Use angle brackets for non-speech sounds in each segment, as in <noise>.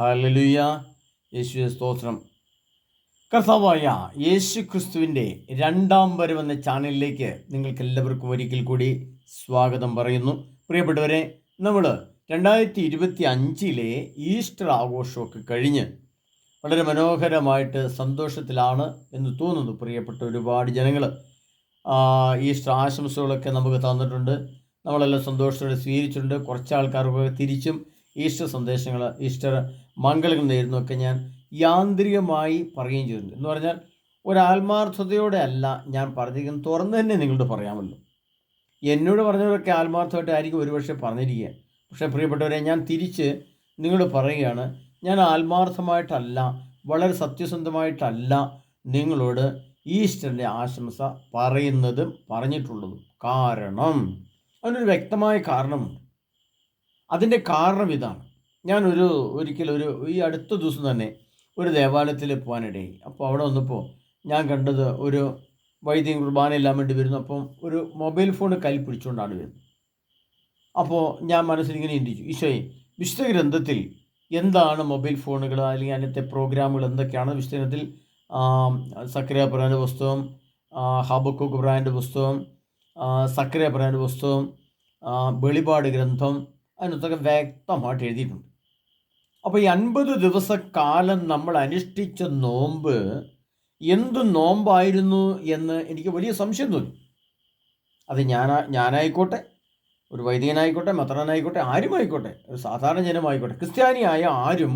ഹലലുയ. യേശു സ്തോത്രം. കർത്താവായ യേശു ക്രിസ്തുവിന്റെ രണ്ടാം വരവെന്ന ചാനലിലേക്ക് നിങ്ങൾക്ക് എല്ലാവർക്കും ഒരിക്കൽ കൂടി സ്വാഗതം പറയുന്നു. പ്രിയപ്പെട്ടവരെ നമ്മൾ രണ്ടായിരത്തി ഇരുപത്തി അഞ്ചിലെ ഈസ്റ്റർ ആഘോഷമൊക്കെ കഴിഞ്ഞ് വളരെ മനോഹരമായിട്ട് സന്തോഷത്തിലാണ് എന്ന് തോന്നുന്നു പ്രിയപ്പെട്ട ഒരുപാട് ജനങ്ങൾ. ഈസ്റ്റർ ആശംസകളൊക്കെ നമുക്ക് തന്നിട്ടുണ്ട്. നമ്മളെല്ലാം സന്തോഷത്തോടെ സ്വീകരിച്ചിട്ടുണ്ട്. കുറച്ച് ആൾക്കാർക്കൊക്കെ തിരിച്ചും ഈസ്റ്റർ സന്ദേശങ്ങൾ ഈസ്റ്റർ മംഗളങ്ങൾ നേരുന്നതൊക്കെ ഞാൻ യാന്ത്രികമായി പറയുകയും ചെയ്തിട്ടുണ്ട്. എന്ന് പറഞ്ഞാൽ ഒരാത്മാർത്ഥതയോടെ അല്ല ഞാൻ പറഞ്ഞിരിക്കുന്നത്. തുറന്ന് തന്നെ നിങ്ങളോട് പറയാമല്ലോ. എന്നോട് പറഞ്ഞവരൊക്കെ ആത്മാർത്ഥമായിട്ട് ആയിരിക്കും ഒരുപക്ഷെ പറഞ്ഞിരിക്കുക. പക്ഷേ പ്രിയപ്പെട്ടവരെ ഞാൻ തിരിച്ച് നിങ്ങളോട് പറയുകയാണ് ഞാൻ ആത്മാർത്ഥമായിട്ടല്ല വളരെ സത്യസന്ധമായിട്ടല്ല നിങ്ങളോട് ഈസ്റ്ററിന്റെ ആശംസ പറയുന്നതും പറഞ്ഞിട്ടുള്ളതും. കാരണം അതിനൊരു വ്യക്തമായ കാരണമുണ്ട്. അതിന്റെ കാരണം ഇതാണ്. ഞാനൊരു ഒരിക്കലും ഒരു ഈ അടുത്ത ദിവസം തന്നെ ഒരു ദേവാലയത്തിൽ പോകാനിടയായി. അപ്പോൾ അവിടെ വന്നപ്പോൾ ഞാൻ കണ്ടത് ഒരു വൈദ്യം കുർബാന എല്ലാം വേണ്ടി വരുന്നു. അപ്പം ഒരു മൊബൈൽ ഫോൺ കയ്യിൽ പിടിച്ചുകൊണ്ടാണ് വരുന്നത്. അപ്പോൾ ഞാൻ മനസ്സിലിങ്ങനെ ചിന്തിച്ചു. ഈശോയെ വിശുദ്ധ ഗ്രന്ഥത്തിൽ എന്താണ് മൊബൈൽ ഫോണുകൾ അല്ലെങ്കിൽ അതിനകത്തെ പ്രോഗ്രാമുകൾ എന്തൊക്കെയാണ് വിശുദ്ധ ഗ്രന്ഥത്തിൽ സക്രിയ ബ്രാൻഡ് പുസ്തകം ഹബക്കുക്ക് ബ്രാൻഡ് പുസ്തകം സക്രിയ ബ്രാൻഡ് പുസ്തകം വെളിപാട് ഗ്രന്ഥം അതിനകത്തൊക്കെ വ്യക്തമായിട്ട് എഴുതിയിട്ടുണ്ട്. അപ്പോൾ ഈ അൻപത് ദിവസക്കാലം നമ്മൾ അനുഷ്ഠിച്ച നോമ്പ് എന്ത് നോമ്പായിരുന്നു എന്ന് എനിക്ക് വലിയ സംശയം തോന്നി. അത് ഞാൻ ഞാനായിക്കോട്ടെ ഒരു വൈദികനായിക്കോട്ടെ മത്രനായിക്കോട്ടെ ആരുമായിക്കോട്ടെ ഒരു സാധാരണ ജനമായിക്കോട്ടെ ക്രിസ്ത്യാനിയായ ആരും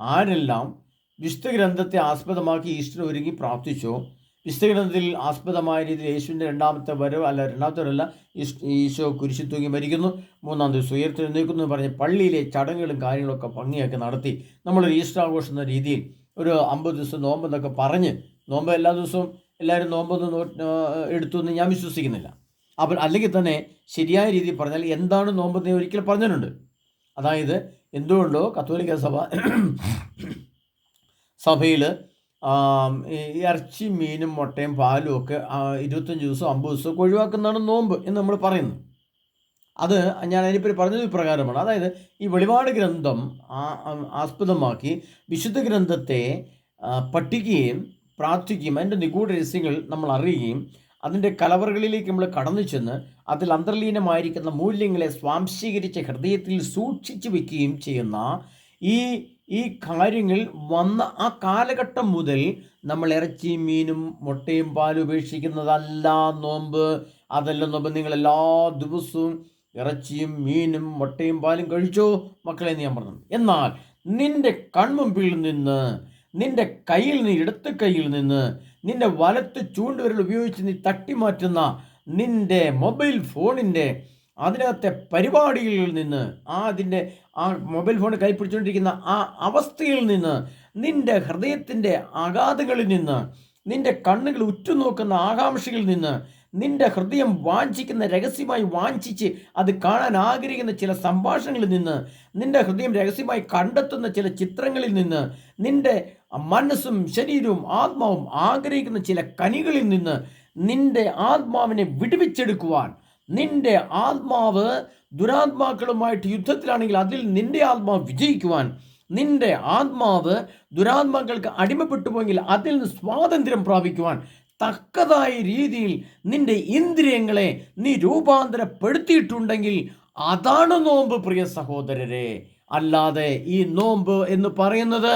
ആരെല്ലാം വിശുദ്ധ ഗ്രന്ഥത്തെ ആസ്പദമാക്കി ഈസ്റ്റർ ഒരുങ്ങി പ്രാർത്ഥിച്ചോ ഗ്രന്ഥത്തിൽ ആസ്പദമായ രീതിയിൽ യേശുവിന്റെ രണ്ടാമത്തെ വരവ് അല്ല രണ്ടാമത്തെ വരവല്ല ഈശോ കുരിശി തൂങ്ങി മരിക്കുന്നു. മൂന്നാം ദിവസം ഉയർത്തെഴുന്നേൽക്കുന്നു എന്ന് പറഞ്ഞ് പള്ളിയിലെ ചടങ്ങുകളും കാര്യങ്ങളൊക്കെ ഭംഗിയൊക്കെ നടത്തി. നമ്മളൊരു ഈസ്റ്റർ ആഘോഷം എന്ന രീതിയിൽ ഒരു അമ്പത് ദിവസം നോമ്പെന്നൊക്കെ പറഞ്ഞ് നോമ്പ് എല്ലാ ദിവസവും എല്ലാവരും നോമ്പൊന്നും എടുത്തു എന്ന് ഞാൻ വിശ്വസിക്കുന്നില്ല. അപ്പോൾ അല്ലെങ്കിൽ തന്നെ ശരിയായ രീതിയിൽ പറഞ്ഞാൽ എന്താണ് നോമ്പെന്ന് ഒരിക്കൽ പറഞ്ഞിട്ടുണ്ട്. അതായത് എന്തുകൊണ്ടോ കത്തോലിക്ക സഭ സഭയിൽ ഇറച്ചി മീനും മുട്ടയും പാലും ഒക്കെ ഇരുപത്തഞ്ച് ദിവസം അമ്പത് ദിവസമൊക്കെ ഒഴിവാക്കുന്നതാണ് നോമ്പ് എന്ന് നമ്മൾ പറയുന്നു. അത് ഞാൻ അതിനെപ്പറ്റി പറഞ്ഞത് ഇപ്രകാരമാണ് അതായത് ഈ വെളിപാട് ഗ്രന്ഥം ആസ്പദമാക്കി വിശുദ്ധ ഗ്രന്ഥത്തെ പഠിക്കുകയും പ്രാർത്ഥിക്കുകയും അതിന്റെ നിഗൂഢ രഹസ്യങ്ങൾ നമ്മൾ അറിയുകയും അതിന്റെ കലവറുകളിലേക്ക് നമ്മൾ കടന്നു ചെന്ന് അതിൽ അന്തർലീനമായിരിക്കുന്ന മൂല്യങ്ങളെ സ്വാംശീകരിച്ച ഹൃദയത്തിൽ സൂക്ഷിച്ചു വയ്ക്കുകയും ചെയ്യുന്ന ഈ ഈ കാര്യങ്ങൾ വന്ന ആ കാലഘട്ടം മുതൽ നമ്മൾ ഇറച്ചിയും മീനും മുട്ടയും പാലും ഉപേക്ഷിക്കുന്നതല്ല നോമ്പ്. അതല്ല നോമ്പ്. നിങ്ങൾ എല്ലാ ദിവസവും ഇറച്ചിയും മീനും മുട്ടയും പാലും കഴിച്ചോ മക്കളെ ഞാൻ പറഞ്ഞു. എന്നാൽ നിന്റെ കൺമുമ്പിൽ നിന്ന് നിന്റെ കയ്യിൽ നിന്ന് ഇടത്ത് കയ്യിൽ നിന്ന് നിന്റെ വലത്ത് ചൂണ്ടുവിരൽ ഉപയോഗിച്ച് നീ തട്ടിമാറ്റുന്ന നിന്റെ മൊബൈൽ ഫോണിന്റെ അതിനകത്തെ പരിപാടികളിൽ നിന്ന് ആ അതിന്റെ ആ മൊബൈൽ ഫോൺ കൈപ്പിടിച്ചുകൊണ്ടിരിക്കുന്ന ആ അവസ്ഥയിൽ നിന്ന് നിന്റെ ഹൃദയത്തിന്റെ അഗാധങ്ങളിൽ നിന്ന് നിന്റെ കണ്ണുകൾ ഉറ്റുനോക്കുന്ന ആകാംക്ഷയിൽ നിന്ന് നിന്റെ ഹൃദയം വാഞ്ചിക്കുന്ന രഹസ്യമായി വാഞ്ചിച്ച് അത് കാണാൻ ആഗ്രഹിക്കുന്ന ചില സംഭാഷണങ്ങളിൽ നിന്ന് നിന്റെ ഹൃദയം രഹസ്യമായി കണ്ടെത്തുന്ന ചില ചിത്രങ്ങളിൽ നിന്ന് നിന്റെ മനസ്സും ശരീരവും ആത്മാവും ആഗ്രഹിക്കുന്ന ചില കനികളിൽ നിന്ന് നിന്റെ ആത്മാവിനെ വിടുവിച്ചെടുക്കുവാൻ നിന്റെ ആത്മാവ് ദുരാത്മാക്കളുമായിട്ട് യുദ്ധത്തിലാണെങ്കിൽ അതിൽ നിന്റെ ആത്മാവ് വിജയിക്കുവാൻ നിന്റെ ആത്മാവ് ദുരാത്മാക്കൾക്ക് അടിമപ്പെട്ടു പോയെങ്കിൽ അതിൽ നിന്ന് സ്വാതന്ത്ര്യം പ്രാപിക്കുവാൻ തക്കതായ രീതിയിൽ നിന്റെ ഇന്ദ്രിയങ്ങളെ നീ രൂപാന്തരപ്പെടുത്തിയിട്ടുണ്ടെങ്കിൽ അതാണ് നോമ്പ് പ്രിയ സഹോദരരെ. അല്ലാതെ ഈ നോമ്പ് എന്ന് പറയുന്നത്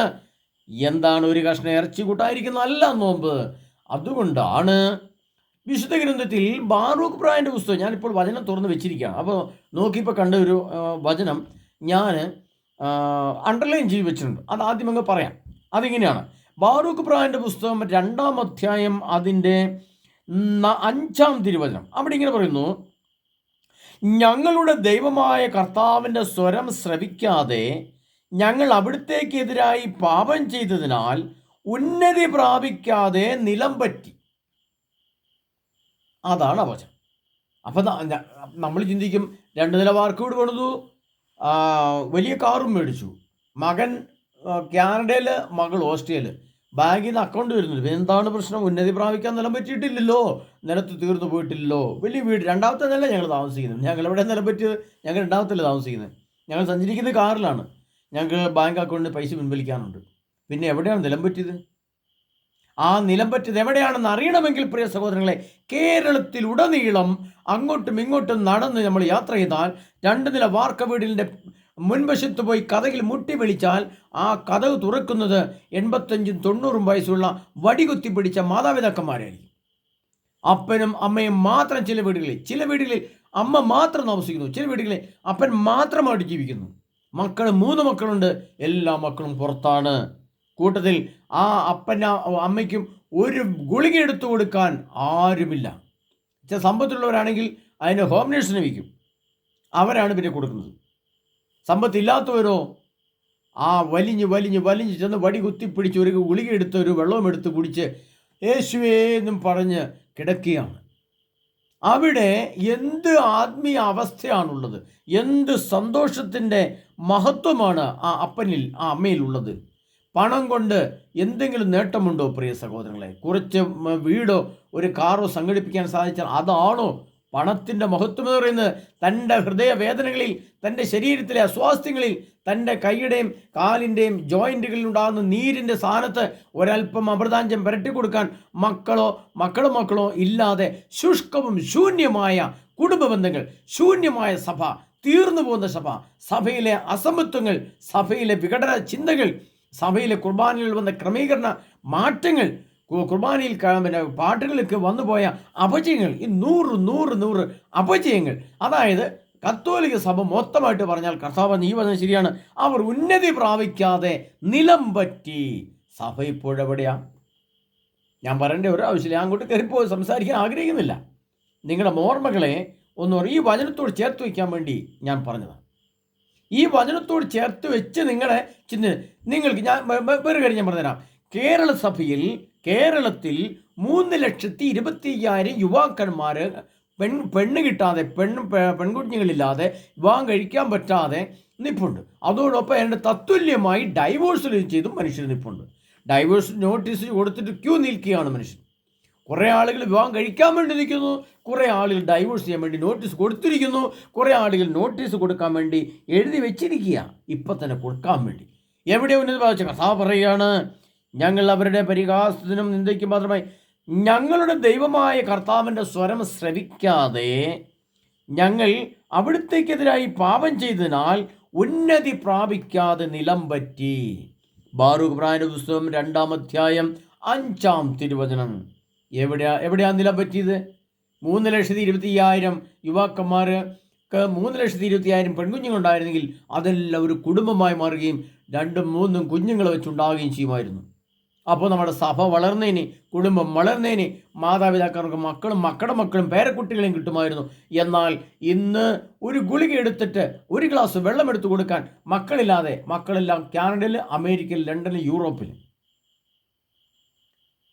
എന്താണ് ഒരു കഷ്ണം ഇറച്ചി കൂട്ടായിരിക്കുന്ന അല്ല നോമ്പ്. അതുകൊണ്ടാണ് വിശുദ്ധ ഗ്രന്ഥത്തിൽ ബാറൂഖ് പ്രായന്റെ പുസ്തകം ഞാനിപ്പോൾ വചനം തുറന്ന് വെച്ചിരിക്കുകയാണ്. അപ്പോൾ നോക്കിയപ്പോൾ കണ്ട ഒരു വചനം ഞാൻ അണ്ടർലൈൻ ചെയ്ത് വെച്ചിട്ടുണ്ട്. അത് ആദ്യം അങ്ങ് പറയാം. അതിങ്ങനെയാണ്? ബാറൂഖ് പ്രായന്റെ പുസ്തകം രണ്ടാം അധ്യായം അതിന്റെ അഞ്ചാം തിരുവചനം. അവിടെ ഇങ്ങനെ പറയുന്നു ഞങ്ങളുടെ ദൈവമായ കർത്താവിന്റെ സ്വരം ശ്രവിക്കാതെ ഞങ്ങൾ അവിടുത്തേക്കെതിരായി പാപം ചെയ്തതിനാൽ ഉന്നതി പ്രാപിക്കാതെ നിലം പറ്റി. അതാണ് അവചനം അപ്പം നമ്മൾ ചിന്തിക്കും രണ്ട് നില വാർക്കൂട് പണിതു വലിയ കാറും മേടിച്ചു. മകൻ കാനഡയിൽ മകൾ ഓസ്ട്രിയയിൽ ബാങ്കിൽ നിന്ന് അക്കൗണ്ട് വരുന്നുണ്ട്. എന്താണ് പ്രശ്നം? ഉന്നതി പ്രാപിക്കാൻ നിലം പറ്റിയിട്ടില്ലല്ലോ. നിലത്ത് തീർന്നു പോയിട്ടില്ലല്ലോ. വലിയ വീട്. രണ്ടാമത്തെ നില ഞങ്ങൾ താമസിക്കുന്നത്. ഞങ്ങൾ എവിടെ നിലം പറ്റിയത്? ഞങ്ങൾ രണ്ടാമത്തെ താമസിക്കുന്നത്. ഞങ്ങൾ സഞ്ചരിക്കുന്നത് കാറിലാണ്. ഞങ്ങൾക്ക് ബാങ്ക് അക്കൗണ്ടിൽ പൈസ പിൻവലിക്കാനുണ്ട്. പിന്നെ എവിടെയാണ് നിലം പറ്റിയത്? ആ നിലം പറ്റിയത് എവിടെയാണെന്ന് അറിയണമെങ്കിൽ പ്രിയ സഹോദരങ്ങളെ കേരളത്തിൽ ഉടനീളം അങ്ങോട്ടും ഇങ്ങോട്ടും നടന്ന് നമ്മൾ യാത്ര ചെയ്താൽ രണ്ട് നില വാർക്ക വീടിന്റെ മുൻവശത്ത് പോയി കഥകിൽ മുട്ടി വിളിച്ചാൽ ആ കഥക് തുറക്കുന്നത് എൺപത്തഞ്ചും തൊണ്ണൂറും വയസ്സുള്ള വടികുത്തി പിടിച്ച മാതാപിതാക്കന്മാരായിരിക്കും. അപ്പനും അമ്മയും മാത്രം ചില വീടുകളിൽ ചില വീടുകളിൽ അമ്മ മാത്രം താമസിക്കുന്നു ചില വീടുകളിൽ അപ്പൻ മാത്രമായിട്ട് ജീവിക്കുന്നു. മക്കൾ മൂന്ന് മക്കളുണ്ട് എല്ലാ മക്കളും പുറത്താണ്. കൂട്ടത്തിൽ ആ അപ്പന അമ്മയ്ക്കും ഒരു ഗുളിക എടുത്തു കൊടുക്കാൻ ആരുമില്ല. ചില സമ്പത്തുള്ളവരാണെങ്കിൽ അതിന് ഹോം നേഴ്സിനെ വയ്ക്കും അവരാണ് പിന്നെ കൊടുക്കുന്നത്. സമ്പത്തില്ലാത്തവരോ? ആ വലിഞ്ഞ് വലിഞ്ഞ് വലിഞ്ഞ് ചെന്ന് വടി കുത്തിപ്പിടിച്ച് ഒരു ഗുളിക എടുത്ത് ഒരു വെള്ളവും എടുത്ത് കുടിച്ച് യേശുവേ എന്നും പറഞ്ഞ് കിടക്കുകയാണ്. അവിടെ എന്ത് ആത്മീയ അവസ്ഥയാണുള്ളത്? എന്ത് സന്തോഷത്തിന്റെ മഹത്വമാണ് ആ അപ്പനിൽ ആ അമ്മയിലുള്ളത്? പണം കൊണ്ട് എന്തെങ്കിലും നേട്ടമുണ്ടോ പ്രിയ സഹോദരങ്ങളെ? കുറച്ച് വീടോ ഒരു കാറോ സംഘടിപ്പിക്കാൻ സാധിച്ചാൽ അതാണോ പണത്തിന്റെ മഹത്വം എന്ന് പറയുന്നത്? തന്റെ ഹൃദയവേദനകളിൽ തന്റെ ശരീരത്തിലെ അസ്വാസ്ഥ്യങ്ങളിൽ തന്റെ കൈയുടെയും കാലിന്റെയും ജോയിന്റുകളിൽ ഉണ്ടാകുന്ന നീരിന്റെ സ്ഥാനത്ത് ഒരല്പം അമൃതാഞ്ചം പുരട്ടി കൊടുക്കാൻ മക്കളോ മക്കളോ മക്കളോ ഇല്ലാതെ ശുഷ്കവും ശൂന്യമായ കുടുംബ ബന്ധങ്ങൾ ശൂന്യമായ സഭ തീർന്നു പോകുന്ന സഭ സഭയിലെ അസമത്വങ്ങൾ സഭയിലെ വിഘടന ചിന്തകൾ സഭയിലെ കുർബാനയിൽ വന്ന ക്രമീകരണ മാറ്റങ്ങൾ കുർബാനയിൽ പിന്നെ പാട്ടുകളിലേക്ക് വന്നുപോയ അപചയങ്ങൾ ഈ നൂറ് നൂറ് നൂറ് അപചയങ്ങൾ അതായത് കത്തോലിക സഭ മൊത്തമായിട്ട് പറഞ്ഞാൽ കർത്താവ് നീ പറഞ്ഞത് ശരിയാണ് അവർ ഉന്നതി പ്രാപിക്കാതെ നിലം പറ്റി. സഭ ഇപ്പോഴെവിടെയാ ഞാൻ പറയേണ്ട ഒരു ആവശ്യമില്ല. ഞാൻ അങ്ങോട്ട് കയറിപ്പോയി സംസാരിക്കാൻ ആഗ്രഹിക്കുന്നില്ല. നിങ്ങളുടെ ഓർമ്മകളെ ഒന്ന് ഈ വചനത്തോട് ചേർത്ത് വയ്ക്കാൻ വേണ്ടി ഞാൻ പറഞ്ഞതാണ്. ഈ വചനത്തോട് ചേർത്ത് വെച്ച് നിങ്ങളെ ചിന്ത നിങ്ങൾക്ക് ഞാൻ വേറെ കാര്യം ഞാൻ പറഞ്ഞുതരാം. കേരള സഭയിൽ കേരളത്തിൽ മൂന്ന് ലക്ഷത്തി ഇരുപത്തി അയ്യായിരം യുവാക്കന്മാർ പെൺ പെണ്ണ് കിട്ടാതെ പെൺ പെ- പെൺകുഞ്ഞുങ്ങളില്ലാതെ വിവാഹം കഴിക്കാൻ പറ്റാതെ നിപ്പുണ്ട്. അതോടൊപ്പം അതിന്റെ തത്തുല്യമായി ഡൈവോഴ്സ് ചെയ്തും മനുഷ്യർ നിപ്പുണ്ട്. ഡൈവോഴ്സ് നോട്ടീസ് കൊടുത്തിട്ട് ക്യൂ നിൽക്കുകയാണ് മനുഷ്യൻ കുറേ ആളുകൾ വിവാഹം കഴിക്കാൻ വേണ്ടി നിൽക്കുന്നു. കുറേ ആളുകൾ ഡൈവോഴ്സ് ചെയ്യാൻ വേണ്ടി നോട്ടീസ് കൊടുത്തിരിക്കുന്നു. കുറേ ആളുകൾ നോട്ടീസ് കൊടുക്കാൻ വേണ്ടി എഴുതി വെച്ചിരിക്കുക ഇപ്പം തന്നെ കൊടുക്കാൻ വേണ്ടി. എവിടെ ഉന്നത ബാധിച്ച കഥ പറയുകയാണ് ഞങ്ങൾ അവരുടെ പരിഹാസത്തിനും നിന്ദയ്ക്കും മാത്രമായി. ഞങ്ങളുടെ ദൈവമായ കർത്താവിന്റെ സ്വരം ശ്രവിക്കാതെ ഞങ്ങൾ അവിടുത്തേക്കെതിരായി പാപം ചെയ്തതിനാൽ ഉന്നതി പ്രാപിക്കാതെ നിലം പറ്റി. ബാറൂഖ് പ്രായന പുസ്തകം രണ്ടാം അധ്യായം അഞ്ചാം തിരുവചനം. എവിടെയാ എവിടെയാ നില പറ്റിയത്? മൂന്ന് ലക്ഷത്തി ഇരുപത്തി അയ്യായിരം യുവാക്കന്മാർക്ക് മൂന്ന് ലക്ഷത്തി ഇരുപത്തി അയ്യായിരം പെൺകുഞ്ഞുങ്ങളുണ്ടായിരുന്നെങ്കിൽ അതെല്ലാം ഒരു കുടുംബമായി മാറുകയും രണ്ടും മൂന്നും കുഞ്ഞുങ്ങൾ വെച്ചുണ്ടാവുകയും ചെയ്യുമായിരുന്നു. അപ്പോൾ നമ്മുടെ സഭ വളർന്നതിന് കുടുംബം വളർന്നതിന് മാതാപിതാക്കൾക്ക് മക്കളും മക്കളുടെ മക്കളും പേരക്കുട്ടികളെയും കിട്ടുമായിരുന്നു. എന്നാൽ ഇന്ന് ഒരു ഗുളിക എടുത്തിട്ട് ഒരു ഗ്ലാസ് വെള്ളം എടുത്തു കൊടുക്കാൻ മക്കളില്ലാതെ മക്കളെല്ലാം കാനഡയിൽ അമേരിക്കയിൽ ലണ്ടനിൽ യൂറോപ്പിൽ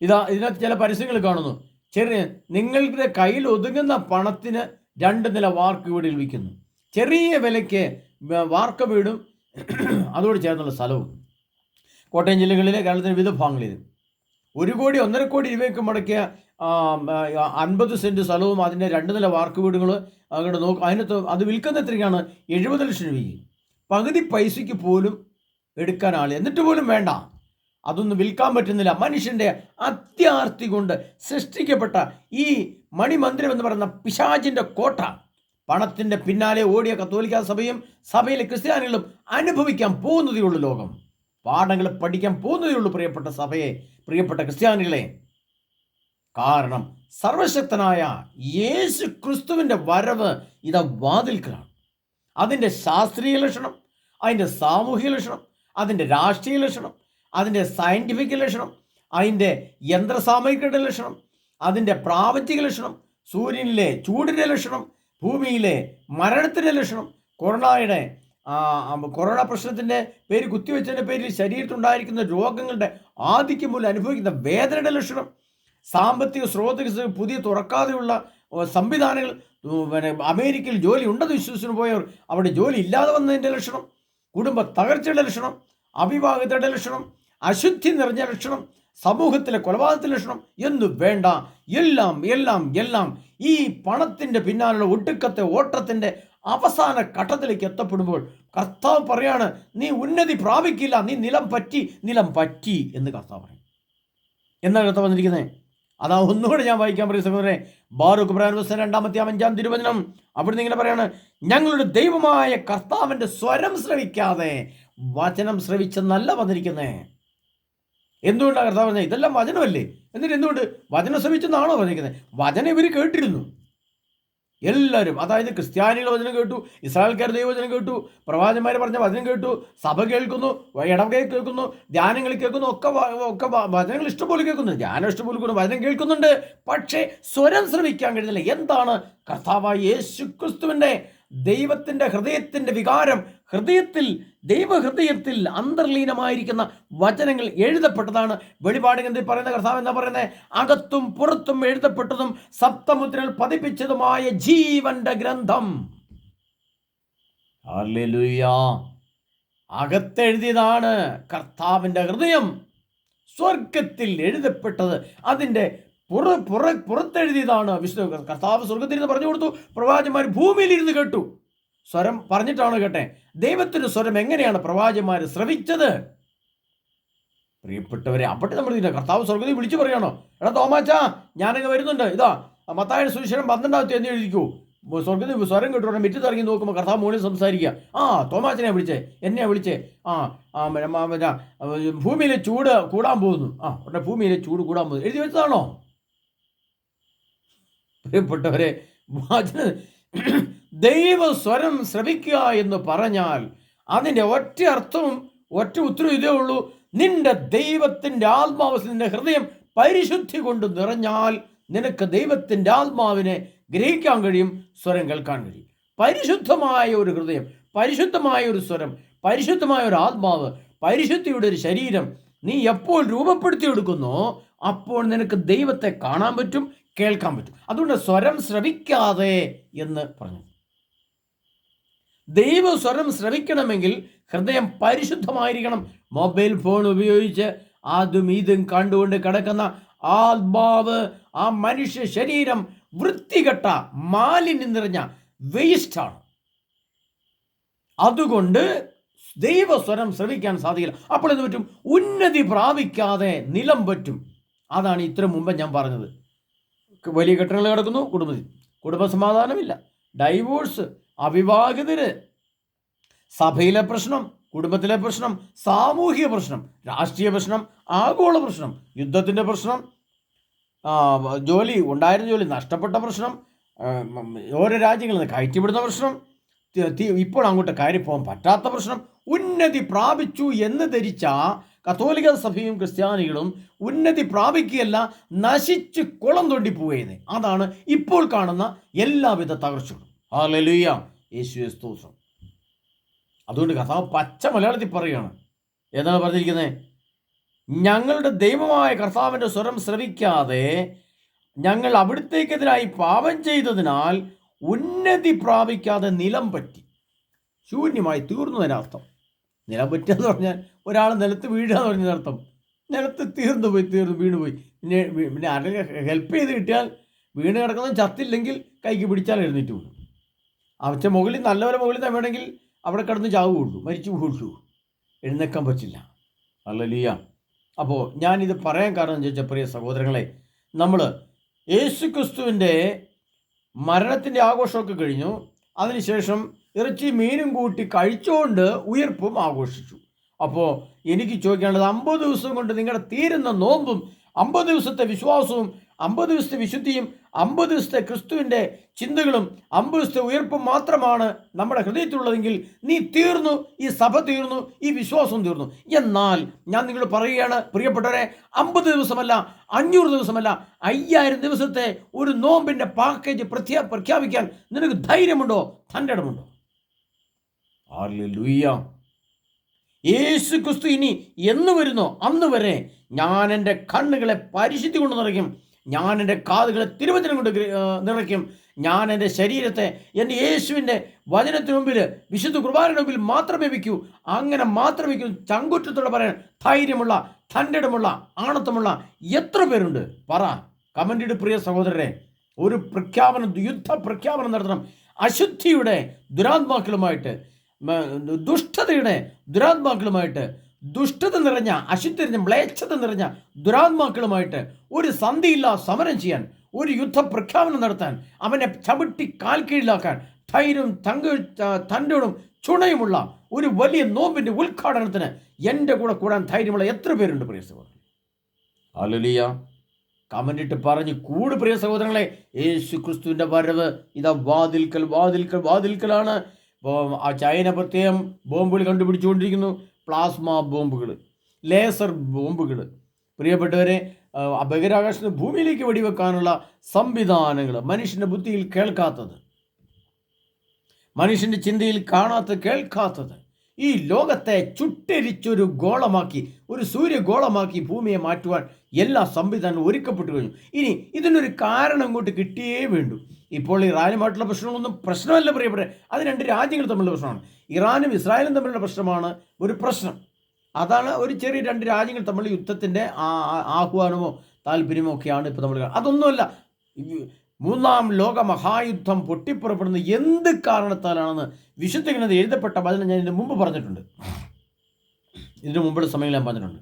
ഇതാ ഇതിനകത്ത് ചില പരസ്യങ്ങൾ കാണുന്നു. ചെറിയ നിങ്ങളുടെ കയ്യിൽ ഒതുങ്ങുന്ന പണത്തിന് രണ്ട് നില വാർക്ക് വീടിൽ വിൽക്കുന്നു. ചെറിയ വിലയ്ക്ക് വാർക്ക വീടും <clears throat> അതോട് ചേർന്നുള്ള സ്ഥലവും. കോട്ടയം ജില്ലകളിലെ കേരളത്തിലെ വിവിധ ഭാഗങ്ങളിൽ ഒരു കോടി ഒന്നര കോടി രൂപയ്ക്ക് മുടക്കിയ അൻപത് സെന്റ് സ്ഥലവും അതിന്റെ രണ്ട് നില വാർക്ക് വീടുകൾ അങ്ങോട്ട് നോക്കും അതിനകത്ത് അത് വിൽക്കുന്ന എത്രയാണ് എഴുപത് ലക്ഷം രൂപയ്ക്ക്. പകുതി പൈസയ്ക്ക് പോലും എടുക്കാൻ ആളില്ല. എന്നിട്ട് പോലും വേണ്ട. അതൊന്നും വിൽക്കാൻ പറ്റുന്നില്ല. മനുഷ്യന്റെ അത്യാർത്തി കൊണ്ട് സൃഷ്ടിക്കപ്പെട്ട ഈ മണിമന്ദിരം എന്ന് പറയുന്ന പിശാചിന്റെ കോട്ട. പണത്തിന്റെ പിന്നാലെ ഓടിയ കത്തോലിക്ക സഭയും സഭയിലെ ക്രിസ്ത്യാനികളും അനുഭവിക്കാൻ പോകുന്നതേ ഉള്ളൂ ലോകം. പാഠങ്ങൾ പഠിക്കാൻ പോകുന്നതേ ഉള്ളൂ പ്രിയപ്പെട്ട സഭയെ പ്രിയപ്പെട്ട ക്രിസ്ത്യാനികളെ. കാരണം സർവശക്തനായ യേശു ക്രിസ്തുവിന്റെ വരവ് ഇതാ വാതിൽക്കലാണ്. അതിന്റെ ശാസ്ത്രീയ ലക്ഷണം അതിന്റെ സാമൂഹിക ലക്ഷണം അതിന്റെ രാഷ്ട്രീയ ലക്ഷണം അതിന്റെ സയന്റിഫിക് ലക്ഷണം അതിന്റെ യന്ത്രസാമഗ്രിയുടെ ലക്ഷണം അതിന്റെ പ്രാപഞ്ചിക ലക്ഷണം സൂര്യനിലെ ചൂടിന്റെ ലക്ഷണം ഭൂമിയിലെ മരണത്തിന്റെ ലക്ഷണം കൊറോണയുടെ കൊറോണ പ്രശ്നത്തിന്റെ പേര് കുത്തിവെച്ചതിന്റെ പേരിൽ ശരീരത്തിലുണ്ടായിരിക്കുന്ന രോഗങ്ങളുടെ ആധിക്യം മൂലം അനുഭവിക്കുന്ന വേദനയുടെ ലക്ഷണം സാമ്പത്തിക സ്രോതസ് പുതിയ തുറക്കാതെയുള്ള സംവിധാനങ്ങൾ പിന്നെ അമേരിക്കയിൽ ജോലി ഉണ്ടെന്ന് വിശ്വസിച്ചു പോയവർ അവിടെ ജോലി ഇല്ലാതെ വന്നതിന്റെ ലക്ഷണം കുടുംബ തകർച്ചയുടെ ലക്ഷണം അവിവാഹിതയുടെ ലക്ഷണം അശുദ്ധി നിറഞ്ഞ ലക്ഷണം സമൂഹത്തിലെ കൊലപാതകത്തിന്റെ ലക്ഷണം എന്നു വേണ്ട? എല്ലാം എല്ലാം എല്ലാം ഈ പണത്തിന്റെ പിന്നാലുള്ള ഒടുക്കത്തെ ഓട്ടത്തിന്റെ അവസാന ഘട്ടത്തിലേക്ക് എത്തപ്പെടുമ്പോൾ കർത്താവ് പറയാണ് നീ ഉന്നതി പ്രാപിക്കില്ല നീ നിലം പറ്റി നിലം പറ്റി എന്ന് കർത്താവ് പറയും. എന്താണ് കർത്താവ് വന്നിരിക്കുന്നത്? അതാ ഒന്നുകൂടെ ഞാൻ വായിക്കാൻ പറയും സഹോദരനെ ബാറുക്ക് പ്രധാന രണ്ടാമത്തെ അഞ്ചാം തിരുവചനം അവിടുന്ന് ഇങ്ങനെ പറയാണ് ഞങ്ങളുടെ ദൈവമായ കർത്താവിന്റെ സ്വരം ശ്രവിക്കാതെ വചനം ശ്രവിച്ചെന്നല്ല വന്നിരിക്കുന്നേ. എന്തുകൊണ്ടാണ് കർത്താവ് പറഞ്ഞത്? ഇതെല്ലാം വചനമല്ലേ? എന്നിട്ട് എന്തുകൊണ്ട്? വചനം ശ്രമിച്ചെന്നാണോ പറഞ്ഞിരിക്കുന്നത്? വചനം ഇവർ കേട്ടിരുന്നു. എല്ലാവരും അതായത് ക്രിസ്ത്യാനികൾ വചനം കേട്ടു ഇസ്രായേൽക്കാർ ദൈവവചനം കേട്ടു പ്രവാചന്മാർ പറഞ്ഞ വചനം കേട്ടു സഭ കേൾക്കുന്നു ഇടവകയെ കേൾക്കുന്നു ധ്യാനങ്ങൾ കേൾക്കുന്നു ഒക്കെ ഒക്കെ വചനങ്ങൾ ഇഷ്ടംപോലെ കേൾക്കുന്നു ധ്യാനം ഇഷ്ടംപോലെ കേൾക്കുന്നു വചനം കേൾക്കുന്നുണ്ട് പക്ഷേ സ്വരം ശ്രമിക്കാൻ കഴിയുന്നില്ല. എന്താണ്? കർത്താവായ യേശു ക്രിസ്തുവിന്റെ ദൈവത്തിന്റെ ഹൃദയത്തിന്റെ വികാരം. ഹൃദയത്തിൽ ദൈവഹൃദയത്തിൽ അന്തർലീനമായിരിക്കുന്ന വചനങ്ങൾ എഴുതപ്പെട്ടതാണ്. വെളിപാട് ഗ്രന്ഥത്തിൽ പറയുന്ന കർത്താവ് എന്താ പറയുന്നത് അകത്തും പുറത്തും എഴുതപ്പെട്ടതും സപ്തമുദ്രകൾ പതിപ്പിച്ചതുമായ ജീവന്റെ ഗ്രന്ഥം. അകത്തെഴുതിയതാണ് കർത്താവിന്റെ ഹൃദയം. സ്വർഗത്തിൽ എഴുതപ്പെട്ടത്. അതിന്റെ പുറ പുറ പുറത്തെഴുതിയതാണ് വിശ്വ കർത്താവ് സ്വർഗത്തിൽ ഇരുന്ന് പറഞ്ഞു കൊടുത്തു. പ്രവാചകന്മാർ ഭൂമിയിലിരുന്ന് കേട്ടു. സ്വരം പറഞ്ഞിട്ടാണ് കേട്ടെ? ദൈവത്തിന്റെ സ്വരം എങ്ങനെയാണ് പ്രവാചകന്മാർ ശ്രവിച്ചത്? പ്രിയപ്പെട്ടവരെ അവിടെ നമ്മൾ ഇതിന്റെ കർത്താവ് സ്വർഗത്തിൽ വിളിച്ചു പറയണോ? എടാ തോമാച്ചാ ഞാനങ്ങ് വരുന്നുണ്ട്. ഇതാ മത്തായ സുവിശേഷം പന്ത്രണ്ടാമത്തെ എന്ന് എഴുതിക്കൂ. സ്വർഗത്തിൽ സ്വരം കിട്ടുവാണെങ്കിൽ മിറ്റത്ത് ഇറങ്ങി നോക്കുമ്പോൾ കർത്താവ് മോളിൽ സംസാരിക്കുക. ആ തോമാച്ചനെ വിളിച്ചേ എന്നെ വിളിച്ചേ. ആ ആ ഭൂമിയിലെ ചൂട് കൂടാൻ പോകുന്നു. ആ ഉടനെ ഭൂമിയിലെ ചൂട് കൂടാൻ പോകുന്നു. എഴുതി വെച്ചതാണോ? പ്രിയപ്പെട്ടവരെ വചന ദൈവ സ്വരം ശ്രവിക്കുക എന്ന് പറഞ്ഞാൽ അതിന്റെ ഒറ്റ അർത്ഥവും ഒറ്റ ഉത്തരവും ഇതേ ഉള്ളൂ. നിന്റെ ദൈവത്തിന്റെ ആത്മാവ് നിന്റെ ഹൃദയം പരിശുദ്ധി കൊണ്ട് നിറഞ്ഞാൽ നിനക്ക് ദൈവത്തിന്റെ ആത്മാവിനെ ഗ്രഹിക്കാൻ കഴിയും സ്വരം കേൾക്കാൻ കഴിയും. പരിശുദ്ധമായ ഒരു ഹൃദയം പരിശുദ്ധമായ ഒരു സ്വരം പരിശുദ്ധമായ ഒരു ആത്മാവ് പരിശുദ്ധിയുടെ ഒരു ശരീരം നീ എപ്പോൾ രൂപപ്പെടുത്തിയെടുക്കുന്നോ അപ്പോൾ നിനക്ക് ദൈവത്തെ കാണാൻ പറ്റും കേൾക്കാൻ പറ്റും. അതുകൊണ്ട് സ്വരം ശ്രവിക്കാതെ എന്ന് പറഞ്ഞു. ദൈവ സ്വരം ശ്രവിക്കണമെങ്കിൽ ഹൃദയം പരിശുദ്ധമായിരിക്കണം. മൊബൈൽ ഫോൺ ഉപയോഗിച്ച് അതും ഇതും കണ്ടുകൊണ്ട് കിടക്കുന്ന ആത്മാവ് ആ മനുഷ്യ ശരീരം വൃത്തികെട്ട മാലിന്യം നിറഞ്ഞ വേസ്റ്റാണ് അതുകൊണ്ട് ദൈവസ്വരം ശ്രവിക്കാൻ സാധിക്കില്ല. അപ്പോൾ എന്ത് പറ്റും? ഉന്നതി പ്രാപിക്കാതെ നിലം പറ്റും. അതാണ് ഇത്ര മുമ്പ് ഞാൻ പറഞ്ഞത്. വലിയ കെട്ടിടങ്ങൾ കിടക്കുന്നു കുടുംബത്തിൽ കുടുംബസമാധാനമില്ല ഡൈവോഴ്സ് അവിവാഹിതര്. സഭയിലെ പ്രശ്നം കുടുംബത്തിലെ പ്രശ്നം സാമൂഹിക പ്രശ്നം രാഷ്ട്രീയ പ്രശ്നം ആഗോള പ്രശ്നം യുദ്ധത്തിന്റെ പ്രശ്നം ജോലി ഉണ്ടായിരുന്ന ജോലി നഷ്ടപ്പെട്ട പ്രശ്നം ഓരോ രാജ്യങ്ങളിൽ നിന്ന് കയറ്റിവിടുന്ന പ്രശ്നം ഇപ്പോൾ അങ്ങോട്ട് കയറി പോകാൻ പറ്റാത്ത പ്രശ്നം ഉന്നതി പ്രാപിച്ചു എന്ന് ധരിച്ച കത്തോലിക്ക സഭയും ക്രിസ്ത്യാനികളും ഉന്നതി പ്രാപിക്കുകയല്ല നശിച്ച് കുളം തൊണ്ടിപ്പോവുകയെന്ന് അതാണ് ഇപ്പോൾ കാണുന്ന എല്ലാവിധ തകർച്ചകളും. ഹാലലുയ്യ യേശു സ്തോത്രം അതുകൊണ്ട് കഥാവ് പച്ച മലയാളത്തിൽ പറയുകയാണ്. എന്താണ് പറഞ്ഞിരിക്കുന്നത് ഞങ്ങളുടെ ദൈവമായ കർത്താവിന്റെ സ്വരം ശ്രവിക്കാതെ ഞങ്ങൾ അവിടുത്തേക്കെതിരായി പാപം ചെയ്തതിനാൽ ഉന്നതി പ്രാപിക്കാതെ നിലം പറ്റി. ശൂന്യമായി തീർന്നു അതിനർത്ഥം നിലം പറ്റുക എന്ന് പറഞ്ഞാൽ ഒരാൾ നിലത്ത് വീഴുക എന്ന് പറഞ്ഞതിനർത്ഥം നിലത്ത് തീർന്നു പോയി തീർന്നു വീണ് പോയി. പിന്നെ പിന്നെ ആരെങ്കിലും ഹെൽപ്പ് ചെയ്ത് കിട്ടിയാൽ വീണ് കിടക്കുന്നത് ചത്തില്ലെങ്കിൽ കൈക്ക് പിടിച്ചാൽ എഴുന്നേറ്റ് പോകും അവച്ച മുകളിൽ നല്ലവരെ മുകളിൽ വേണമെങ്കിൽ അവിടെ കിടന്ന് ചാവുകയുള്ളൂ മരിച്ചു പോകുള്ളൂ എഴുന്നേക്കാൻ പറ്റില്ല. അല്ലലിയ. അപ്പോൾ ഞാനിത് പറയാൻ കാരണം എന്ന് ചോദിച്ചാൽ പ്രിയ സഹോദരങ്ങളെ നമ്മൾ യേശു ക്രിസ്തുവിന്റെ മരണത്തിന്റെ ആഘോഷമൊക്കെ കഴിഞ്ഞു. അതിനുശേഷം ഇറച്ചി മീനും കൂട്ടി കഴിച്ചുകൊണ്ട് ഉയർപ്പും ആഘോഷിച്ചു. അപ്പോൾ എനിക്ക് ചോദിക്കാനുള്ളത് അമ്പത് ദിവസം കൊണ്ട് നിങ്ങളുടെ തീരുന്ന നോമ്പും അമ്പത് ദിവസത്തെ വിശ്വാസവും അമ്പത് ദിവസത്തെ വിശുദ്ധിയും അമ്പത് ദിവസത്തെ ക്രിസ്തുവിന്റെ ചിന്തകളും അമ്പത് ദിവസത്തെ ഉയർപ്പും മാത്രമാണ് നമ്മുടെ ഹൃദയത്തിലുള്ളതെങ്കിൽ നീ തീർന്നു ഈ സഭ തീർന്നു ഈ വിശ്വാസം തീർന്നു. എന്നാൽ ഞാൻ നിങ്ങളോട് പറയുകയാണ് പ്രിയപ്പെട്ടവരെ അമ്പത് ദിവസമല്ല അഞ്ഞൂറ് ദിവസമല്ല അയ്യായിരം ദിവസത്തെ ഒരു നോമ്പിന്റെ പാക്കേജ് പ്രഖ്യാ പ്രഖ്യാപിക്കാൻ നിനക്ക് ധൈര്യമുണ്ടോ? തന്റെ ഇടമുണ്ടോ ഹല്ലേലൂയ യേശു ക്രിസ്തു ഇനി എന്ന് വരുന്നോ? അന്ന് വരെ ഞാൻ എന്റെ കണ്ണുകളെ പരിശുദ്ധി കൊണ്ട് നിറയ്ക്കും. ഞാൻ എന്റെ കാതുകളെ തിരുവചനം കൊണ്ട് നിറയ്ക്കും. ഞാൻ എന്റെ ശരീരത്തെ എന്റെ യേശുവിന്റെ വചനത്തിന് മുമ്പിൽ വിശുദ്ധ കുർബാനയുടെ മുമ്പിൽ മാത്രമേ വയ്ക്കൂ. അങ്ങനെ മാത്രമേ വയ്ക്കൂ. ചങ്കുറ്റത്തോടെ പറയാൻ ധൈര്യമുള്ള തന്റെടമുള്ള ആണത്തമുള്ള എത്ര പേരുണ്ട്? പറ. കമന്റ് പ്രിയ സഹോദരരെ. ഒരു പ്രഖ്യാപനം യുദ്ധ പ്രഖ്യാപനം നടത്തണം. അശുദ്ധിയുടെ ദുരാത്മാക്കളുമായിട്ട് ദുഷ്ടതയുടെ ദുരാത്മാക്കളുമായിട്ട് ദുഷ്ടത നിറഞ്ഞ അശുദ്ധരിഞ്ഞ നിറഞ്ഞ മ്ലേച്ഛത നിറഞ്ഞ ദുരാത്മാക്കളുമായിട്ട് ഒരു സന്ധിയില്ല സമരം ചെയ്യാൻ ഒരു യുദ്ധ പ്രഖ്യാപനം നടത്താൻ അവനെ ചവിട്ടി കാൽ കീഴിലാക്കാൻ തൈരും തങ്ക തന്റെയും ചുണയുമുള്ള ഒരു വലിയ നോമ്പിന്റെ ഉദ്ഘാടനത്തിന് എന്റെ കൂടെ കൂടാൻ ധൈര്യമുള്ള എത്ര പേരുണ്ട് പ്രിയ സഹോദരൻ? അലുലിയ കമന്റിട്ട് പറഞ്ഞ് കൂട് പ്രിയ സഹോദരങ്ങളെ യേശു ക്രിസ്തുവിന്റെ വരവ് ഇതാ വാതിൽക്കൽ വാതിൽക്കൽ വാതിൽക്കലാണ്. ആ ചൈന പ്രത്യേകം ബോംബുകൾ കണ്ടുപിടിച്ചുകൊണ്ടിരിക്കുന്നു. പ്ലാസ്മ ബോംബുകൾ ലേസർ ബോംബുകൾ പ്രിയപ്പെട്ടവരെ ബഹിരാകാശത്ത് ഭൂമിയിലേക്ക് വെടിവെക്കാനുള്ള സംവിധാനങ്ങൾ മനുഷ്യന്റെ ബുദ്ധിയിൽ കേൾക്കാത്തത്. മനുഷ്യന്റെ ചിന്തയിൽ കാണാത്ത കേൾക്കാത്തത്. ഈ ലോകത്തെ ചുട്ടരിച്ചൊരു ഗോളമാക്കി ഒരു സൂര്യഗോളമാക്കി ഭൂമിയെ മാറ്റുവാൻ എല്ലാ സംവിധാനവും ഒരുക്കപ്പെട്ടു കഴിഞ്ഞു. ഇനി ഇതിനൊരു കാരണം ഇങ്ങോട്ട് കിട്ടിയേ വേണ്ടു. ഇപ്പോൾ ഇറാനുമായിട്ടുള്ള പ്രശ്നങ്ങളൊന്നും പ്രശ്നമല്ല പ്രിയപ്പെട്ടെ അത് രണ്ട് രാജ്യങ്ങൾ തമ്മിലുള്ള പ്രശ്നമാണ്. ഇറാനും ഇസ്രായേലും തമ്മിലുള്ള പ്രശ്നമാണ് ഒരു പ്രശ്നം. അതാണ് ഒരു ചെറിയ രണ്ട് രാജ്യങ്ങൾ തമ്മിലുള്ള യുദ്ധത്തിന്റെ ആഹ്വാനമോ താല്പര്യമോ ഒക്കെയാണ് ഇപ്പോൾ നമ്മൾ. അതൊന്നുമല്ല. മൂന്നാം ലോക മഹായുദ്ധം പൊട്ടിപ്പുറപ്പെടുന്ന എന്ത് കാരണത്താലാണെന്ന് വിശുദ്ധിക്കുന്നത് എഴുതപ്പെട്ട വചനം ഞാൻ ഇതിന് മുമ്പ് പറഞ്ഞിട്ടുണ്ട്. ഇതിന് മുമ്പുള്ള സമയം ഞാൻ പറഞ്ഞിട്ടുണ്ട്.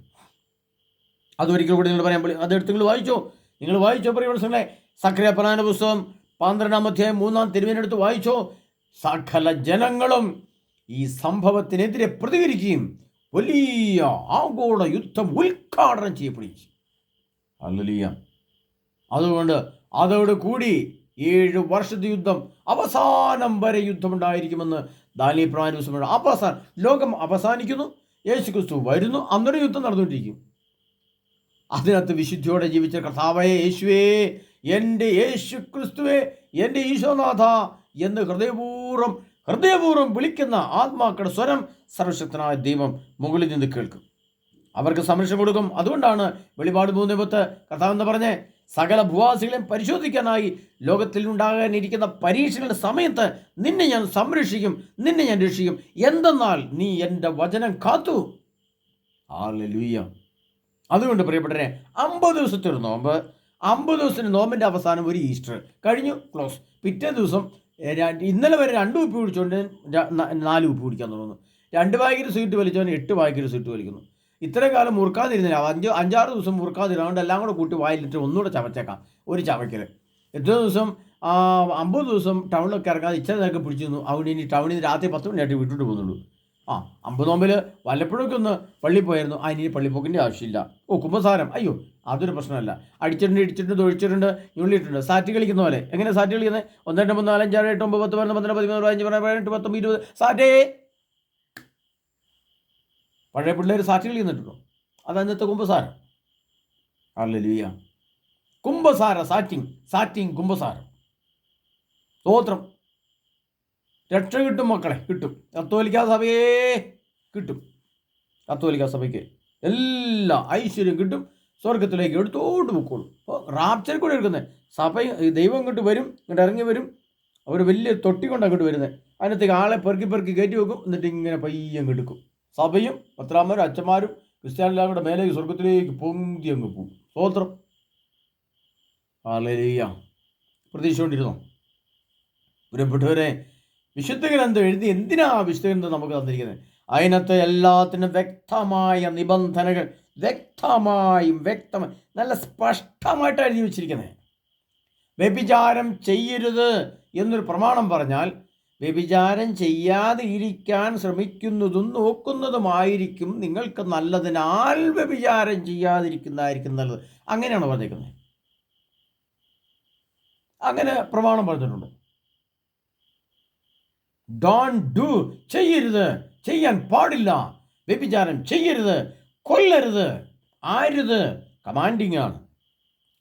അതൊരിക്കൽ കൂടി നിങ്ങൾ പറയാൻ പറ്റും അതെടുത്ത് നിങ്ങൾ വായിച്ചോ. നിങ്ങൾ വായിച്ചോ പ്രിയവത്സങ്ങളെ സക്രിയ പ്രധാന പുസ്തകം പന്ത്രണ്ടാം മൂന്നാം തിരുവിനെടുത്ത് വായിച്ചോ സകല ജനങ്ങളും ഈ സംഭവത്തിനെതിരെ പ്രതികരിക്കുകയും വലിയ ആഗോള യുദ്ധം ഉദ്ഘാടനം ചെയ്യപ്പെടുകയും ചെയ്യും. അല്ലലിയ അതുകൊണ്ട് അതോട് കൂടി ഏഴ് വർഷത്തെ യുദ്ധം അവസാനം വരെ യുദ്ധമുണ്ടായിരിക്കുമെന്ന് ദാനി പ്രാനുസമുണ്ട് അവസാനം ലോകം അവസാനിക്കുന്നു യേശു ക്രിസ്തു വരുന്നു അന്നൊരു യുദ്ധം നടന്നുകൊണ്ടിരിക്കും. അതിനകത്ത് വിശുദ്ധിയോടെ ജീവിച്ച കർത്താവായ യേശുവേ എന്റെ യേശു ക്രിസ്തുവേ എന്റെ ഈശോനാഥ എന്ന് ഹൃദയപൂർവം ഹൃദയപൂർവം വിളിക്കുന്ന ആത്മാക്കളുടെ സ്വരം സർവശക്തനായ ദൈവം മുകളിൽ നിന്ന് കേൾക്കും. അവർക്ക് സംരക്ഷണം കൊടുക്കും. അതുകൊണ്ടാണ് വെളിപാട് മൂന്ന് പത്ത് കർത്താവ് എന്ന് പറഞ്ഞ് സകല ഭൂവാസികളെയും പരിശോധിക്കാനായി ലോകത്തിൽ ഉണ്ടാകാനിരിക്കുന്ന പരീക്ഷകളുടെ സമയത്ത് നിന്നെ ഞാൻ സംരക്ഷിക്കും നിന്നെ ഞാൻ രക്ഷിക്കും. എന്തെന്നാൽ നീ എന്റെ വചനം കാത്തു. ആലലുയ്യ അതുകൊണ്ട് പ്രിയപ്പെട്ടരെ അമ്പത് ദിവസത്തെ ഒരു നോമ്പ് അമ്പത് ദിവസത്തിന് നോമ്പിന്റെ അവസാനം ഒരു ഈസ്റ്റർ. കഴിഞ്ഞു ക്ലോസ്. പിറ്റേ ദിവസം ഇന്നലെ വരെ രണ്ട് ഉപ്പ് കുടിച്ചുകൊണ്ട് നാല് ഉപ്പ് കുടിക്കാൻ തുടങ്ങുന്നു. രണ്ട് പാക്കറ്റ് സ്വീറ്റ് വലിച്ചവൻ എട്ട് പാക്കറ്റ് സ്വീറ്റ് വലിക്കുന്നു. ഇത്രയും കാലം മുറുക്കാതിരുന്നില്ല. അഞ്ച് അഞ്ചാറ് ദിവസം മുറുക്കാതിരുന്നുകൊണ്ട് എല്ലാം കൂടെ കൂട്ടി വായിലിട്ട് ഒന്നുകൂടെ ചവച്ചേക്കാം. ഒരു ചവയ്ക്കൽ എത്ര ദിവസം അമ്പത് ദിവസം ടൗണിലൊക്കെ ഇറങ്ങാതെ ഇച്ചിരി നേരമൊക്കെ പിടിച്ചു നിന്നു അവിടെ ഇനി ടൗണിൽ രാത്രി പത്ത് മണിയായിട്ട് വിട്ടിട്ട് പോകുന്നുള്ളൂ. ആ അമ്പത് നോമ്പിൽ വല്ലപ്പോഴൊക്കെ ഒന്ന് പള്ളി പോയായിരുന്നു. അതിന് പള്ളിപ്പോക്കിന്റെ ആവശ്യമില്ല. ഓ കുമ്പസാരം. അയ്യോ അതൊരു പ്രശ്നമല്ല. അടിച്ചിട്ടുണ്ട് ഇടിച്ചിട്ടുണ്ട് തൊഴിച്ചിട്ടുണ്ട് ഉള്ളിയിട്ടുണ്ട് സാറ്റ് കളിക്കുന്ന പോലെ. എങ്ങനെ സാറ്റ് കളിക്കുന്നത് ഒന്ന് രണ്ട് മൂന്ന് നാല് അഞ്ച് ആറ് എട്ട് ഒമ്പത് പത്ത് പതിനൊന്ന് പന്ത്രണ്ട് പതിമൂന്ന് പതിനഞ്ച് പതിനെട്ട് പത്തൊമ്പത് ഇരുപത്. സാറ്റേ! പഴയ പിള്ളേർ സാറ്റ് കളിക്കുന്നുണ്ടോ? അത് അന്നത്തെ കുമ്പസാരം. അല്ലല്ലിയ കുമ്പസാര സാറ്റിങ് സാറ്റിങ് കുംഭസാരം സ്തോത്രം. രക്ഷ കിട്ടും മക്കളെ കിട്ടും. കത്തോലിക്ക സഭയെ കിട്ടും. കത്തോലിക്ക സഭയ്ക്ക് എല്ലാ ഐശ്വര്യം കിട്ടും. സ്വർഗത്തിലേക്ക് എടുത്തോട്ട് പൊക്കോളും. അപ്പോൾ റാപ്ചർ കൂടെ എടുക്കുന്നത് സഭ ദൈവം ഇങ്ങോട്ട് വരും ഇങ്ങോട്ട് ഇറങ്ങി വരും. അവർ വലിയ തൊട്ടി കൊണ്ട് അങ്ങോട്ട് വരുന്നത് അതിനകത്തേക്ക് ആളെ പെറുക്കി പെറുക്കി കയറ്റി വെക്കും. എന്നിട്ട് ഇങ്ങനെ പയ്യെ കെടുക്കും സഭയും പത്രാമാരും അച്ഛന്മാരും ക്രിസ്ത്യാനിലാം കൂടെ മേലേക്ക് സ്വർഗത്തിലേക്ക് പൊന്തി അങ്ങ് പോകും. സ്തോത്രം. പ്രതീക്ഷ പ്രതീക്ഷിച്ചുകൊണ്ടിരുന്നോ? പ്രിയപ്പെട്ടവരെ വിശുദ്ധ ഗ്രന്ഥം എഴുതി എന്തിനാ വിശുദ്ധ ഗ്രന്ഥം നമുക്ക് തന്നിരിക്കുന്നത്? അതിനകത്ത് എല്ലാത്തിനും വ്യക്തമായ നിബന്ധനകൾ വ്യക്തമായും വ്യക്തമായി നല്ല സ്പഷ്ടമായിട്ട് എഴുതി വെച്ചിരിക്കുന്നത്. വ്യഭിചാരം ചെയ്യരുത് എന്നൊരു പ്രമാണം പറഞ്ഞാൽ വ്യഭിചാരം ചെയ്യാതെ ഇരിക്കാൻ ശ്രമിക്കുന്നതും നോക്കുന്നതുമായിരിക്കും നിങ്ങൾക്ക് നല്ലതിനാൽ വ്യഭിചാരം ചെയ്യാതിരിക്കുന്നതായിരിക്കും നല്ലത്. അങ്ങനെയാണ് പറഞ്ഞേക്കുന്നത്. അങ്ങനെ പ്രമാണം പറഞ്ഞിട്ടുണ്ട്. ഡോൺ ഡു ചെയ്യരുത്. ചെയ്യാൻ പാടില്ല. വ്യഭിചാരം ചെയ്യരുത്. കൊല്ലരുത്. ആരുത് കമാൻഡിങ് ആണ്.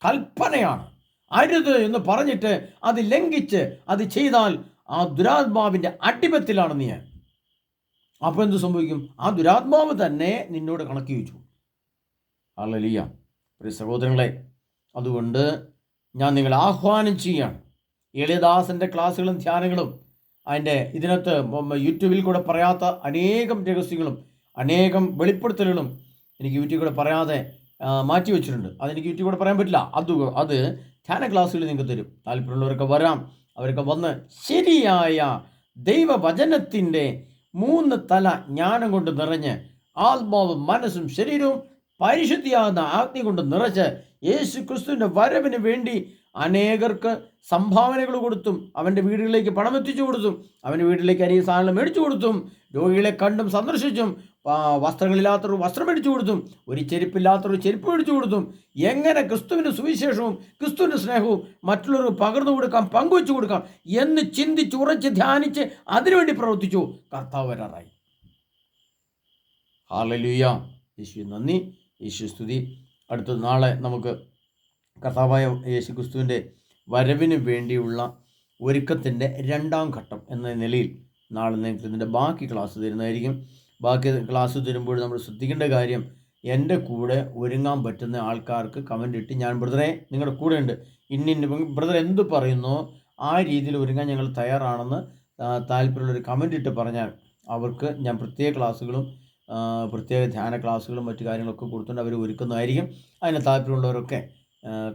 കൽപ്പനയാണ്. അരുത് എന്ന് പറഞ്ഞിട്ട് അത് ലംഘിച്ച് അത് ചെയ്താൽ ആ ദുരാത്മാവിന്റെ അടിമത്തിലാണ് നീ. അപ്പോൾ എന്ത് സംഭവിക്കും? ആ ദുരാത്മാവ് തന്നെ നിന്നോട് കണക്ക് ചോദിച്ചു. അല്ലലിയ ഒരു സഹോദരങ്ങളെ അതുകൊണ്ട് ഞാൻ നിങ്ങളെ ആഹ്വാനം ചെയ്യാണ്. എളിയദാസന്റെ ക്ലാസ്സുകളും ധ്യാനങ്ങളും അതിന്റെ ഇതിനകത്ത് യൂട്യൂബിൽ കൂടെ പറയാത്ത അനേകം രഹസ്യങ്ങളും അനേകം വെളിപ്പെടുത്തലുകളും എനിക്ക് യൂട്യൂബിൽ കൂടെ പറയാതെ മാറ്റി വെച്ചിട്ടുണ്ട്. അതെനിക്ക് യൂട്യൂബിൽ കൂടെ പറയാൻ പറ്റില്ല. അത് അത് ധ്യാന ക്ലാസ്സുകൾ നിങ്ങൾക്ക് തരും. താല്പര്യമുള്ളവരൊക്കെ വരാം. അവരൊക്കെ വന്ന് ശരിയായ ദൈവവചനത്തിന്റെ മൂന്ന് തല ജ്ഞാനം കൊണ്ട് നിറഞ്ഞ് ആത്മാവും മനസ്സും ശരീരവും പരിശുദ്ധിയാകുന്ന ആജ്ഞ കൊണ്ട് നിറച്ച് യേശു ക്രിസ്തുവിന്റെ വരവിന് വേണ്ടി അനേകർക്ക് സംഭാവനകൾ കൊടുത്തും അവന്റെ വീടുകളിലേക്ക് പണം എത്തിച്ചു കൊടുത്തും അവന്റെ വീട്ടിലേക്ക് അരിയ സാധനങ്ങൾ മേടിച്ചു കൊടുത്തും രോഗികളെ കണ്ടും സന്ദർശിച്ചും വസ്ത്രങ്ങളില്ലാത്തൊരു വസ്ത്രം മേടിച്ചു കൊടുത്തും ഒരു ചെരുപ്പില്ലാത്തവർ ചെരുപ്പ് മേടിച്ചു കൊടുത്തും എങ്ങനെ ക്രിസ്തുവിന്റെ സുവിശേഷവും ക്രിസ്തുവിന്റെ സ്നേഹവും മറ്റുള്ളവർ പകർന്നു കൊടുക്കാം പങ്കുവെച്ചു കൊടുക്കാം എന്ന് ചിന്തിച്ച് ഉറച്ച് ധ്യാനിച്ച് അതിനുവേണ്ടി പ്രവർത്തിച്ചു. കർത്താവ് വരാറായി. ഹാലലുയ. യേശു നന്ദി. യേശു സ്തുതി. അടുത്ത നാളെ നമുക്ക് കർത്താവായ യേശു ക്രിസ്തുവിന്റെ വരവിന് വേണ്ടിയുള്ള ഒരുക്കത്തിന്റെ രണ്ടാം ഘട്ടം എന്ന നിലയിൽ നാളെ നിങ്ങൾക്ക് ഇതിന്റെ ബാക്കി ക്ലാസ് തരുന്നതായിരിക്കും. ബാക്കി ക്ലാസ് തരുമ്പോൾ നമ്മൾ ശ്രദ്ധിക്കേണ്ട കാര്യം എന്റെ കൂടെ ഒരുങ്ങാൻ പറ്റുന്ന ആൾക്കാർക്ക് കമന്റ് ഇട്ട് ഞാൻ ബ്രദറെ നിങ്ങളുടെ കൂടെ ഉണ്ട്. ഇന്നിന്ന ബ്രദർ എന്ത് പറയുന്നോ ആ രീതിയിൽ ഒരുങ്ങാൻ ഞങ്ങൾ തയ്യാറാണെന്ന് താല്പര്യമുള്ളൊരു കമന്റ് ഇട്ട് പറഞ്ഞാൽ അവർക്ക് ഞാൻ പ്രത്യേക ക്ലാസ്സുകളും പ്രത്യേക ധ്യാന ക്ലാസ്സുകളും മറ്റു കാര്യങ്ങളൊക്കെ കൊടുത്തുകൊണ്ട് അവർ ഒരുക്കുന്നതായിരിക്കും. അതിന് താല്പര്യമുള്ളവരൊക്കെ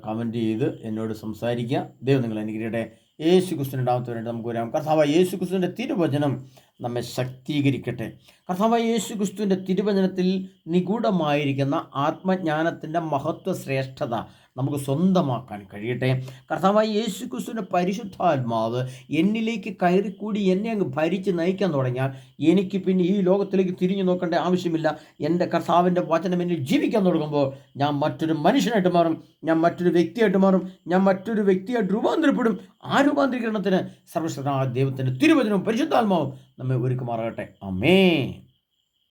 കമന്റ് ചെയ്ത് എന്നോട് സംസാരിക്കുക. ദൈവം നിങ്ങൾ അനുഗ്രഹിക്കട്ടെ. യേശു ക്രിസ്തുവിന്റെ ഉണ്ടാമത്തവരായിട്ട് നമുക്ക് വരാം കർത്താവ് യേശു ക്രിസ്തുവിന്റെ തിരുവചനം നമ്മെ ശക്തീകരിക്കട്ടെ. കർത്താവ് യേശു ക്രിസ്തുവിന്റെ തിരുവചനത്തിൽ നിഗൂഢമായിരിക്കുന്ന ആത്മജ്ഞാനത്തിന്റെ മഹത്വ ശ്രേഷ്ഠത നമുക്ക് സ്വന്തമാക്കാൻ കഴിയട്ടെ. കർത്താവായ യേശു ക്രിസ്തുവിന്റെ പരിശുദ്ധാത്മാവ് എന്നിലേക്ക് കയറിക്കൂടി എന്നെ അങ്ങ് ഭരിച്ച് നയിക്കാൻ തുടങ്ങിയാൽ എനിക്ക് പിന്നെ ഈ ലോകത്തിലേക്ക് തിരിഞ്ഞു നോക്കേണ്ട ആവശ്യമില്ല. എന്റെ കർത്താവിന്റെ വചനം എന്നിൽ ജീവിക്കാൻ തുടങ്ങുമ്പോൾ ഞാൻ മറ്റൊരു മനുഷ്യനായിട്ട് മാറും. ഞാൻ മറ്റൊരു വ്യക്തിയായിട്ട് മാറും. ഞാൻ മറ്റൊരു വ്യക്തിയായിട്ട് രൂപാന്തരപ്പെടും. ആ രൂപാന്തരീകരണത്തിന് സർവശ്രദ്ധ ദൈവത്തിന്റെ തിരുവചനവും പരിശുദ്ധാത്മാവും നമ്മെ ഒരുക്കുമാറാകട്ടെ. അമേ